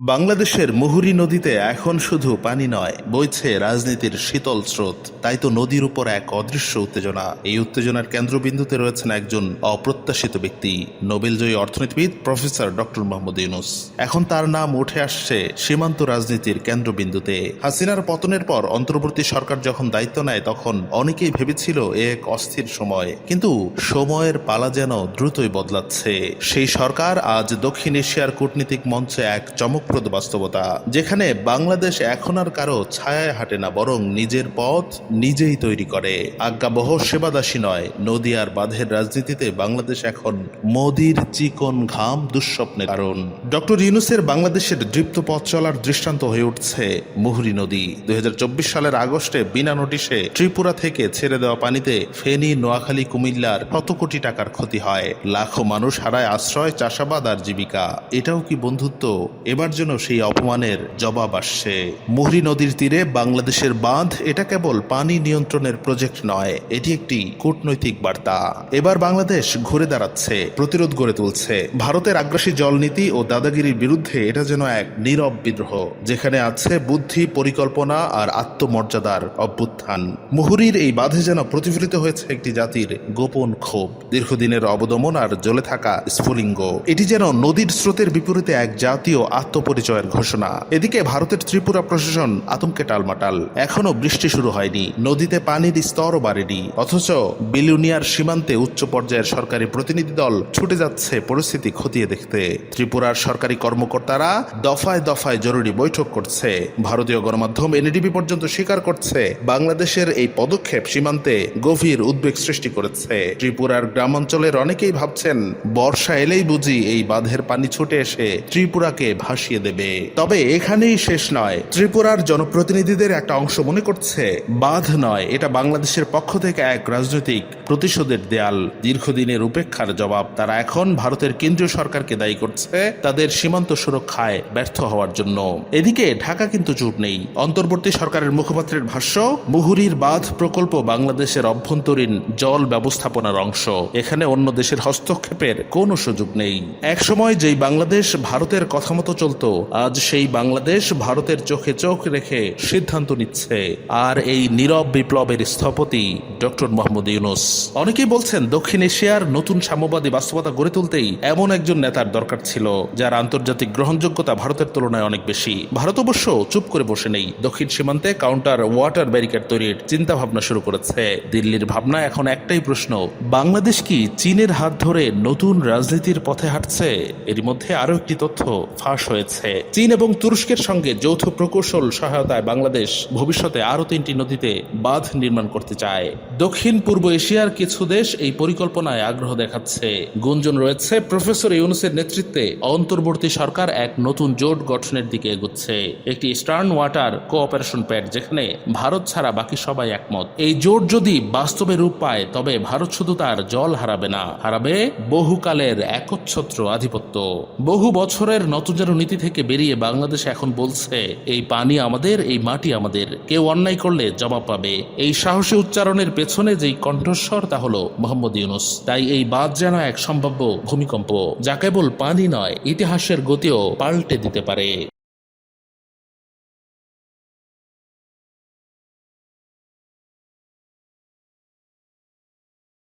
বাংলাদেশের মুহুরী নদীতে এখন শুধু পানি নয়, বইছে রাজনীতির শীতল স্রোত। তাই তো নদীর উপর এক অদৃশ্য উত্তেজনা। এই উত্তেজনার কেন্দ্রবিন্দুতে রয়েছেন একজন অপ্রত্যাশিত ব্যক্তি, নোবেলজয়ী অর্থনীতিবিদ প্রফেসর ডক্টর মোহাম্মদ ইউনুস। এখন তার নাম উঠে আসছে সীমান্ত রাজনীতির কেন্দ্রবিন্দুতে। হাসিনার পতনের পর অন্তর্বর্তী সরকার যখন দায়িত্ব নেয়, তখন অনেকেই ভেবেছিল এক অস্থির সময়। কিন্তু সময়ের পালা যেন দ্রুতই বদলাচ্ছে। সেই সরকার আজ দক্ষিণ এশিয়ার কূটনীতিক মঞ্চে এক চমকপ্রদ বাস্তবতা, যেখানে বাংলাদেশ এখন আর কারও ছায়ায় হাঁটে না, বরং নিজের পথ নিজেই তৈরি করে। আজ্ঞাবহ সেবাদাসী নয় নদী বাঁধের রাজনীতিতে বাংলাদেশ এখন মোদির চিকন ঘাম দুঃস্বপ্নের কারণ। ডক্টর ইউনুসের বাংলাদেশের দৃপ্ত পথ চলার দৃষ্টান্ত হয়ে উঠছে মুহুরী নদী। দুই হাজার চব্বিশ সালের আগস্টে বিনা নোটিশে ত্রিপুরা থেকে ছেড়ে দেওয়া পানিতে ফেনী, নোয়াখালী, কুমিল্লার শত কোটি টাকার ক্ষতি হয়। লাখো মানুষ হারায় আশ্রয়, চাষাবাদ আর জীবিকা। এটাও কি বন্ধুত্ব? এবার যেন সেই অপমানের জবাব আসছে। মুহুরী নদীর তীরে বাংলাদেশের বাঁধ, এটা কেবল পানি নিয়ন্ত্রণের প্রজেক্ট নয়, এটি একটি কূটনৈতিক বার্তা। এবার বাংলাদেশ ঘুরে দাঁড়াচ্ছে, প্রতিরোধ গড়ে তুলছে। ভারতের আগ্রাসী জলনীতি ও দাদাগিরির বিরুদ্ধে এটা যেন এক নীরব বিদ্রোহ, যেখানে আছে বুদ্ধি, পরিকল্পনা আর আত্মমর্যাদার অভ্যুত্থান। মুহুরীর এই বাঁধে যেন প্রতিফলিত হয়েছে একটি জাতির গোপন ক্ষোভ, দীর্ঘদিনের অবদমন আর জ্বলে থাকা স্ফুলিঙ্গ। এটি যেন নদীর স্রোতের বিপরীতে এক জাতীয় আত্মপরিচয়ের ঘোষণা। এদিকে ভারতের ত্রিপুরা প্রশাসন আতঙ্কে টালমাটাল। এখনও বৃষ্টি শুরু হয়নি। নদীতে পানির স্তরও বাড়েনি। অথচ বিলুনিয়ার সীমান্তে উচ্চ পর্যায়ের সরকারি প্রতিনিধি দল ছুটে যাচ্ছে পরিস্থিতি খতিয়ে দেখতে। ত্রিপুরার সরকারি কর্মকর্তারা দফায় দফায় জরুরি বৈঠক করছে। ভারতীয় গণমাধ্যম এনডিবি পর্যন্ত স্বীকার করছে, বাংলাদেশের এই পদক্ষেপ সীমান্তে গভীর উদ্বেগ সৃষ্টি করেছে। ত্রিপুরার গ্রামাঞ্চলের অনেকেই ভাবছেন, বর্ষা এলেই বুঝি এই বাঁধের পানি ছুটে এসে ত্রিপুরাকে ভাসিয়ে দেবে। তবে এখানেই শেষ নয়। ত্রিপুরার জনপ্রতিনিধিদের একটা অংশ মনে করছে, বাঁধ নয়। এটা বাংলাদেশের পক্ষ থেকে এক রাজনৈতিক প্রতিশোধের দেয়াল। দীর্ঘদিনের উপেক্ষার জবাব তারা এখন ভারতের কেন্দ্রীয় সরকারকে দায়ী করছে তাদের সীমান্ত সুরক্ষায় ব্যর্থ হওয়ার জন্য। এদিকে ঢাকা কিন্তু চুপ নেই। অন্তর্বর্তী সরকারের মুখপাত্রের ভাষ্য, মুহুরীর বাঁধ প্রকল্প বাংলাদেশের অভ্যন্তরীণ জল ব্যবস্থাপনার অংশ। এখানে অন্য দেশের হস্তক্ষেপের কোনো সুযোগ নেই। একসময় যেই বাংলাদেশ ভারতের কথা মতো চলতো আজ সেই বাংলাদেশ ভারতের চোখে চোখ রেখে সিদ্ধান্ত নিচ্ছে। আর এই নীরব বিপ্লবের স্থপতি ডক্টর মোহাম্মদ ইউনুস। অনেকেই বলছেন দক্ষিণ এশিয়ার নতুন সাম্যবাদী বাস্তবতা গড়ে তুলতেই এমন একজন নেতার দরকার ছিল, যার আন্তর্জাতিক গ্রহণযোগ্যতা ভারতের তুলনায় অনেক বেশি। ভারত অবশ্য চুপ করে বসে নেই। দক্ষিণ সীমান্তে কাউন্টার ওয়াটার ব্যারিকেড তৈরির চিন্তা ভাবনা শুরু করেছে। দিল্লির ভাবনা এখন একটাই প্রশ্ন, বাংলাদেশ কি চীনের হাত ধরে নতুন রাজনীতির পথে হাঁটছে? এর মধ্যে আরও একটি তথ্য ফাঁস হয়েছে। চীন এবং তুরস্কের সঙ্গে যৌথ প্রকৌশল সহায়তায় বাংলাদেশ ভবিষ্যতে আরও তিনটি নদীতে বাঁধ নির্মাণ করতে চায়। দক্ষিণ পূর্ব এশিয়ার কিছু দেশ এই পরিকল্পনায় আগ্রহ দেখাচ্ছে। গুঞ্জন রয়েছে, প্রফেসর ইউনুসের নেতৃত্বে অন্তর্বর্তী সরকার এক নতুন জোট গঠনের দিকে এগুচ্ছে। একটি স্টার্ন ওয়াটার কোঅপারেশন প্যাড যেখানে ভারত ছাড়া বাকি সবাই একমত। এই জোট যদি বাস্তবে রূপ পায়, তবে ভারত শুধু তার জল হারাবে না, হারাবে বহুকালের একচ্ছত্র আধিপত্য। বহু বছরের নতজানু নীতি থেকে বেরিয়ে বাংলাদেশ এখন বলছে, এই পানি আমাদের, এই মাটি আমাদের। কেউ অন্যায় করলে জবাব পাবে। এই সাহসী উচ্চারণের পেছনে যেই কণ্ঠস্বর, তা হলো মোহাম্মদ ইউনুস। তাই এই বাদ যেন এক সম্ভাব্য ভূমিকম্প, যা কেবল পানি নয়, ইতিহাসের গতিও পাল্টে দিতে পারে।